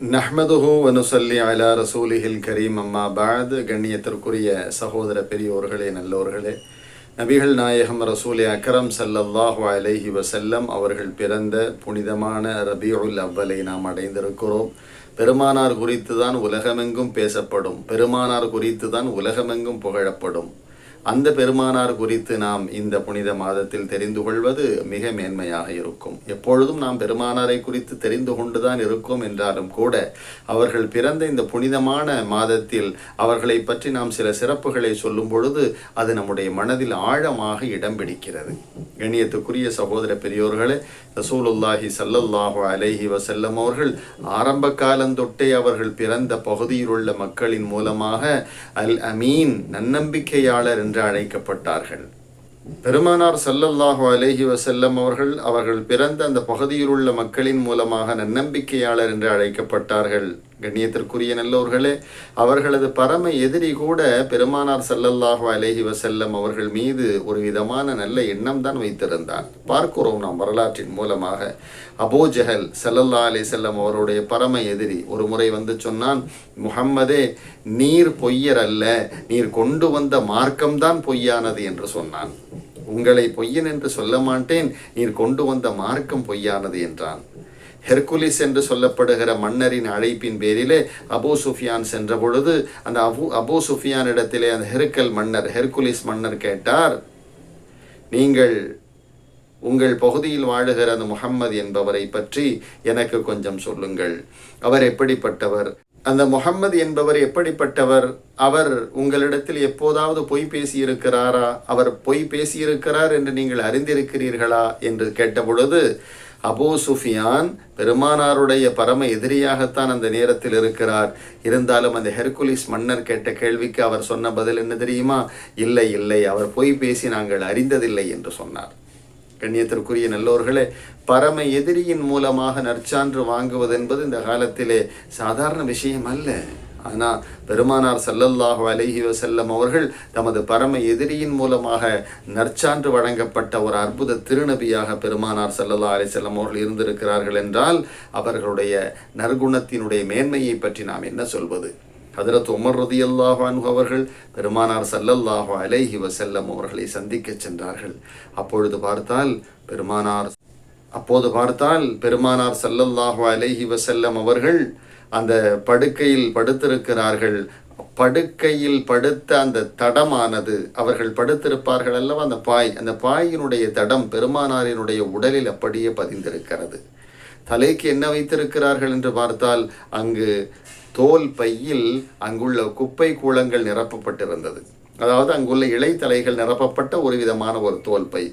நஹ்மதுஹு வனுசல்லி அலா ரசூலிஹில் கரீம். அம்மா பாத். கண்ணியத்திற்குரிய சகோதர பெரியோர்களே நல்லோர்களே. நபிகள் நாயகம் ரசூலே அக்கரம் சல்லல்லாஹு அலைஹி வசல்லம் அவர்கள் பிறந்த புனிதமான ரபியுல் அவ்வலை நாம் அடைந்திருக்கிறோம். பெருமானார் குறித்து தான் உலகமெங்கும் பேசப்படும். பெருமானார் குறித்து தான் உலகமெங்கும் புகழப்படும். அந்த பெருமானார் குறித்து நாம் இந்த புனித மாதத்தில் தெரிந்து கொள்வது மிக மேன்மையாக இருக்கும். எப்பொழுதும் நாம் பெருமானாரை குறித்து தெரிந்து கொண்டுதான் இருக்கோம் என்றாலும் கூட அவர்கள் பிறந்த இந்த புனிதமான மாதத்தில் அவர்களை பற்றி நாம் சில சிறப்புகளை சொல்லும் பொழுது அது நம்முடைய மனதில் ஆழமாக இடம் பிடிக்கிறது. கண்ணியத்துக்குரிய சகோதர பெரியோர்களே ரசூலுல்லாஹி சல்லல்லாஹு அலைஹி வசல்லம் அவர்கள் ஆரம்ப காலந்தொட்டே அவர்கள் பிறந்த பகுதியில் உள்ள மக்களின் மூலமாக அல் அமீன் நன்னம்பிக்கையாளர் என்ற அழைக்கப்பட்டார்கள். பெருமானார் சல்லல்லாஹு அலேஹி வசல்லம் அவர்கள் அவர்கள் பிறந்த அந்த பகுதியில் உள்ள மக்களின் மூலமாக நன்னம்பிக்கையாளர் என்று அழைக்கப்பட்டார்கள். கண்ணியத்திற்குரிய நல்லோர்களே அவர்களது பரம எதிரி கூட பெருமானார் சல்லல்லாஹு அலேஹி வசல்லம் அவர்கள் மீது ஒரு விதமான நல்ல எண்ணம் தான் வைத்திருந்தான் பார்க்கிறோம் நாம் வரலாற்றின் மூலமாக. அபோ ஜஹல் சல்லல்லா செல்லம் அவருடைய பரம எதிரி ஒரு முறை வந்து சொன்னான் முகம்மதே நீர் பொய்யர் அல்ல நீர் கொண்டு வந்த மார்க்கம்தான் பொய்யானது என்று சொன்னான். உங்களை பொய்யன் என்று சொல்ல மாட்டேன் நீர் கொண்டு வந்த மார்க்கம் பொய்யானது என்றான். ஹெர்குலிஸ் என்று சொல்லப்படுகிற மன்னரின் அழைப்பின் பேரிலே அபோ சுஃபியான் சென்ற பொழுது அந்த அபு அபோ சுஃபியான் இடத்திலே அந்த ஹெருக்கல் மன்னர் ஹெர்குலிஸ் மன்னர் கேட்டார் நீங்கள் உங்கள் பகுதியில் வாழுகிற அந்த முகம்மது என்பவரை பற்றி எனக்கு கொஞ்சம் சொல்லுங்கள். அவர் எப்படிப்பட்டவர்? அந்த முகம்மது என்பவர் எப்படிப்பட்டவர்? அவர் உங்களிடத்தில் எப்போதாவது பொய் பேசியிருக்கிறாரா? அவர் பொய் பேசியிருக்கிறார் என்று நீங்கள் அறிந்திருக்கிறீர்களா? என்று கேட்டபொழுது அபோ சுஃபியான் பெருமானாருடைய பரம எதிரியாகத்தான் அந்த நேரத்தில் இருக்கிறார். இருந்தாலும் அந்த ஹெர்குலிஸ் மன்னர் கேட்ட கேள்விக்கு அவர் சொன்ன பதில் என்ன தெரியுமா? இல்லை இல்லை அவர் போய் பேசி நாங்கள் அறிந்ததில்லை என்று சொன்னார். கண்ணியத்திற்குரிய நல்லோர்களே பரம எதிரியின் மூலமாக நற்சான்று வாங்குவது என்பது இந்த காலத்திலே சாதாரண விஷயம் அல்ல. ஆனால் பெருமானார் சல்லல்லாஹு அலைஹி வசல்லம் அவர்கள் தமது பரம எதிரியின் மூலமாக நற்சான்று வழங்கப்பட்ட ஒரு அற்புத திருநபியாக பெருமானார் சல்லல்லா அலிசல்லம் அவர்கள் இருந்திருக்கிறார்கள் என்றால் அவர்களுடைய நற்குணத்தினுடைய மேன்மையை பற்றி நாம் என்ன சொல்வது? ஹதரத் உமர் ரதி அல்லாஹான் அவர்கள் பெருமானார் சல்லல்லாஹு அலைஹி வசல்லம் அவர்களை சந்திக்க சென்றார்கள். அப்பொழுது பார்த்தால் பெருமானார் அப்போது பார்த்தால் பெருமானார் சல்லல்லாஹு அலைஹி வசல்லம் அவர்கள் அந்த படுக்கையில் படுத்திருக்கிறார்கள். படுக்கையில் படுத்த அந்த தடமானது அவர்கள் படுத்திருப்பார்கள் அல்லவா? அந்த பாய் அந்த பாயினுடைய தடம் பெருமானாரினுடைய உடலில் அப்படியே பதிந்திருக்கிறது. தலைக்கு என்ன வைத்திருக்கிறார்கள் என்று பார்த்தால் அங்கு தோல் பையில் அங்குள்ள குப்பை கூளங்கள் நிரப்பப்பட்டிருந்தது. அதாவது அங்குள்ள இலைத்தலைகள் நிரப்பப்பட்ட ஒரு விதமான ஒரு தோல் பை.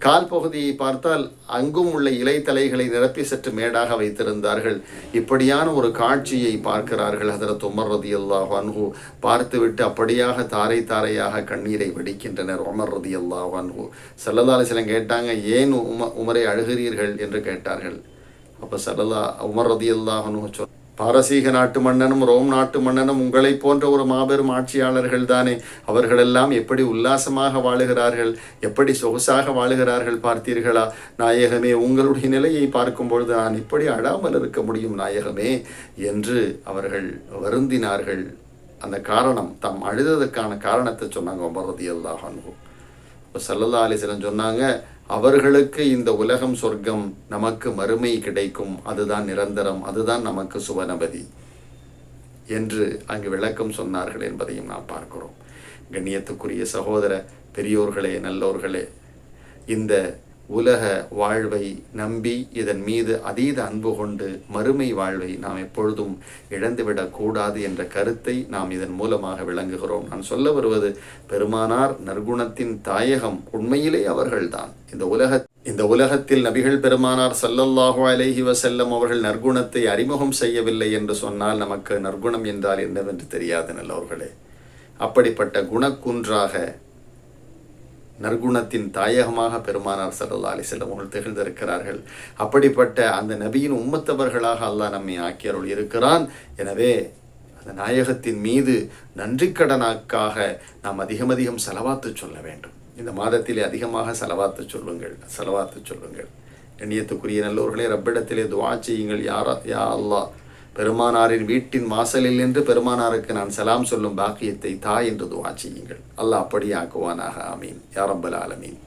கால் பகுதியை பார்த்தால் அங்கும் உள்ள இலைத்தலைகளை நிரப்பி சற்று மேடாக வைத்திருந்தார்கள். இப்படியான ஒரு காட்சியை பார்க்கிறார்கள் ஹதரத் உமர் ரதி அல்லாஹ் அன்ஹு. பார்த்துவிட்டு அப்படியாக தாரை தாரையாக கண்ணீரை வெடிக்கின்றனர் உமர் ரதி அல்லாஹ் அன்ஹு சல்லல்லா சிலம் கேட்டாங்க ஏன் உம உமரை அழுகிறீர்கள்? என்று கேட்டார்கள். அப்போ சல்லல்லா உமர் ரதி அல்லாஹ் அன்ஹு சொல் பாரசீக நாட்டு மன்னனும் ரோம் நாட்டு மன்னனும் உங்களை போன்ற ஒரு மாபெரும் ஆட்சியாளர்கள் தானே. அவர்களெல்லாம் எப்படி உல்லாசமாக வாழுகிறார்கள் எப்படி சொகுசாக வாழுகிறார்கள் பார்த்தீர்களா? நாயகமே உங்களுடைய நிலையை பார்க்கும்பொழுது நான் இப்படி அழாமல் இருக்க முடியும் நாயகமே என்று அவர்கள் வருந்தினார்கள். அந்த காரணம் தாம் அழுததற்கான காரணத்தை சொன்னாங்க ஒமரதி அனுபவம் சல்லல்லா அலிஸ்லம் சொன்னாங்க அவர்களுக்கு இந்த உலகம் சொர்க்கம் நமக்கு மறுமை கிடைக்கும். அதுதான் நிரந்தரம் அதுதான் நமக்கு சுவனபதி என்று அங்கு விளக்கம் சொன்னார்கள் என்பதையும் நாம் பார்க்கிறோம். கண்ணியத்துக்குரிய சகோதர பெரியோர்களே நல்லோர்களே இந்த உலக வாழ்வை நம்பி இதன் மீது அதீத அன்பு கொண்டு மறுமை வாழ்வை நாம் எப்பொழுதும் இழந்துவிடக்கூடாது என்ற கருத்தை நாம் இதன் மூலமாக விளங்குகிறோம். நான் சொல்ல வருவது பெருமானார் நற்குணத்தின் தாயகம் உண்மையிலே அவர்கள்தான். இந்த உலக இந்த உலகத்தில் நபிகள் பெருமானார் சல்லல்லாஹு அலைஹி வசல்லம் அவர்கள் நற்குணத்தை அறிமுகம் செய்யவில்லை என்று சொன்னால் நமக்கு நற்குணம் என்றால் என்னவென்று தெரியாது நல்லவர்களே. அப்படிப்பட்ட குணக்குன்றாக நற்குணத்தின் தாயகமாக பெருமானார் சல்லா அலிசல்லம் அவர்கள் திகழ்ந்திருக்கிறார்கள். அப்படிப்பட்ட அந்த நபியின் உம்மத்தவர்களாக அல்லாஹ் நம்மை ஆக்கியருள் இருக்கிறான். எனவே அந்த நாயகத்தின் மீது நன்றிக்கடனாக்காக நாம் அதிகம் அதிகம் செலவாத்து சொல்ல வேண்டும். இந்த மாதத்திலே அதிகமாக செலவாத்து சொல்லுங்கள். செலவாத்து சொல்லுங்கள். எண்ணியத்துக்குரிய நல்லவர்களே ரப்பிடத்திலே துவா செய்யுங்கள். யாரா யா அல்லாஹ் பெருமானாரின் வீட்டின் வாசலில் நின்று பெருமானாருக்கு நான் சலாம் சொல்லும் பாக்கியத்தை தா என்று துவா செய்யுங்கள். அல்லாஹ் அப்படியாக்குவானாக. ஆமீன். யாரம்பல் ஆலமீன்.